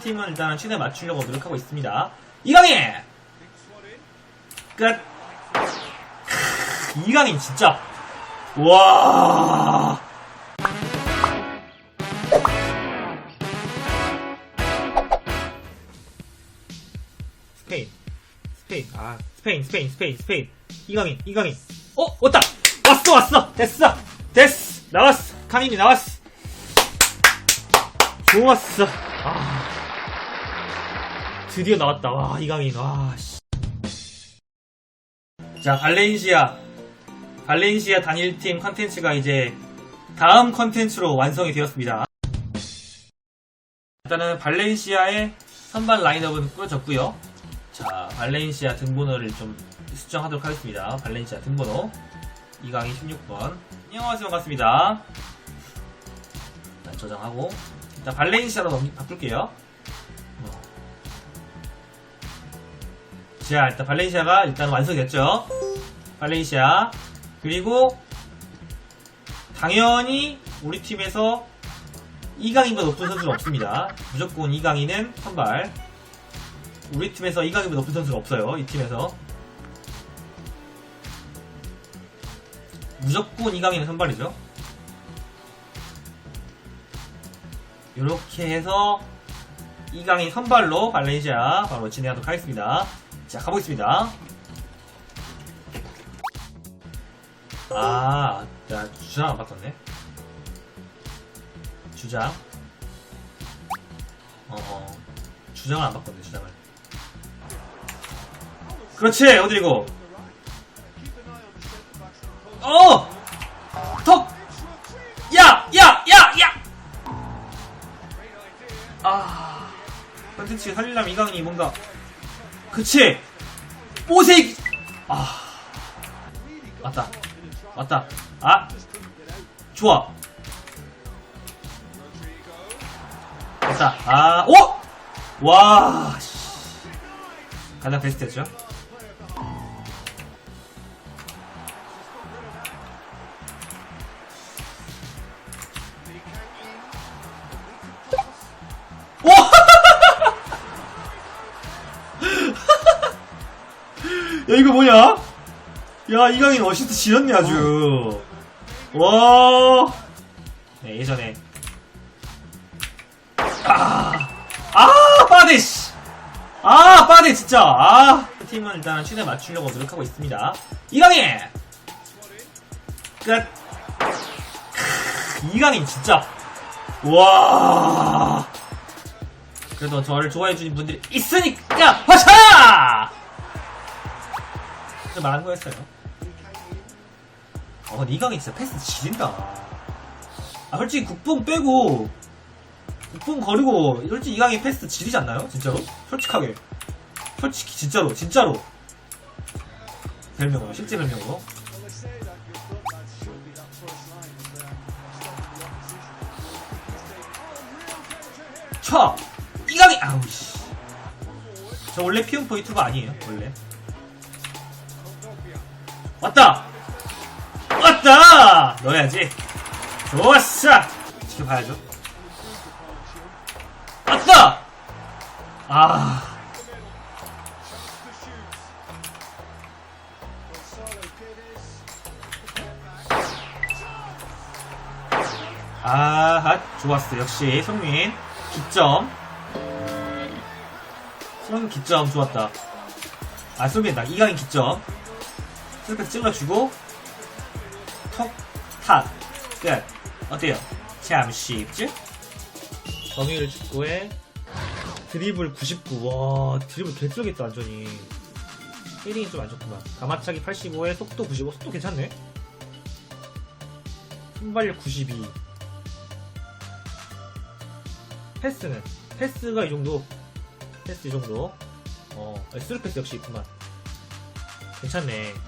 팀은 일단 최대 맞추려고 노력하고 있습니다. 이강인! 끝! 크, 이강인 진짜! 와 스페인. 스페인. 아, 스페인, 스페인, 스페인, 스페인. 이강인, 이강인. 어, 왔다! 왔어, 왔어! 됐어! 됐어! 나왔어! 강인이 나왔어! 좋았어! 아. 드디어 나왔다. 와, 이강인. 와, 씨. 자, 발렌시아. 발렌시아 단일팀 컨텐츠가 이제 다음 컨텐츠로 완성이 되었습니다. 일단은 발렌시아의 선발 라인업은 꾸려졌고요. 자, 발렌시아 등번호를 좀 수정하도록 하겠습니다. 발렌시아 등번호. 이강인 16번. 안녕하세요. 반갑습니다. 자, 저장하고. 일단 발렌시아로 바꿀게요. 자, 일단 발렌시아가 일단 완성됐죠. 발렌시아. 그리고, 당연히 우리 팀에서 이강인보다 높은 선수는 없습니다. 무조건 이강인은 선발. 우리 팀에서 이강인보다 높은 선수가 없어요. 이 팀에서. 무조건 이강인은 선발이죠. 이렇게 해서 이강인 선발로 발렌시아 바로 진행하도록 하겠습니다. 자, 가보겠습니다. 아, 야, 주장 안 바꿨네. 주장. 어, 어. 주장을 안 바꿨네, 주장을. 그렇지, 어디고. 어! 턱! 야! 야! 야! 야! 아. 컨텐츠 살리려면 이강인이 뭔가. 그치! 뽀세기! 아. 맞다. 맞다. 아! 좋아. 됐다. 아, 오! 와, 씨. 가장 베스트였죠? 이거 뭐냐? 야, 이강인 어시스트 지렸네, 아주. 와. 네, 예전에. 아, 아, 빠데, 씨. 아, 빠데, 진짜. 아. 팀은 일단 최대 맞추려고 노력하고 있습니다. 이강인! 끝. 크, 이강인, 진짜. 와. 그래도 저를 좋아해주는 분들이 있으니까, 화차! 저 말한 거였어요. 어, 이강인 진짜 패스 지린다. 아, 솔직히 국뽕 빼고, 국뽕 거리고, 솔직히 이강인 패스 지리지 않나요? 진짜로? 솔직하게. 솔직히, 진짜로, 진짜로. 별명으로, 실제 별명으로. 쳐! 이강인! 아우, 씨. 저 원래 피움 포인트가 아니에요, 원래. 왔다! 왔다! 넣어야지. 좋았어! 지켜봐야죠. 왔다! 아. 아하, 좋았어. 역시, 손민. 기점. 손민 기점 좋았다. 아, 손민, 나 이강인 기점. 슬쩍 찔러주고, 톡, 탁, 끝. 어때요? 참 쉽지? 정의를 축구에 드리블 99. 와, 드리블 개쩌겠다, 완전히. 헤딩이 좀 안 좋구만. 가마차기 85에 속도 95. 속도 괜찮네? 순발력 92. 패스는? 패스가 이 정도. 패스 이 정도. 어, 스루 패스 역시 있구만. 괜찮네. 와.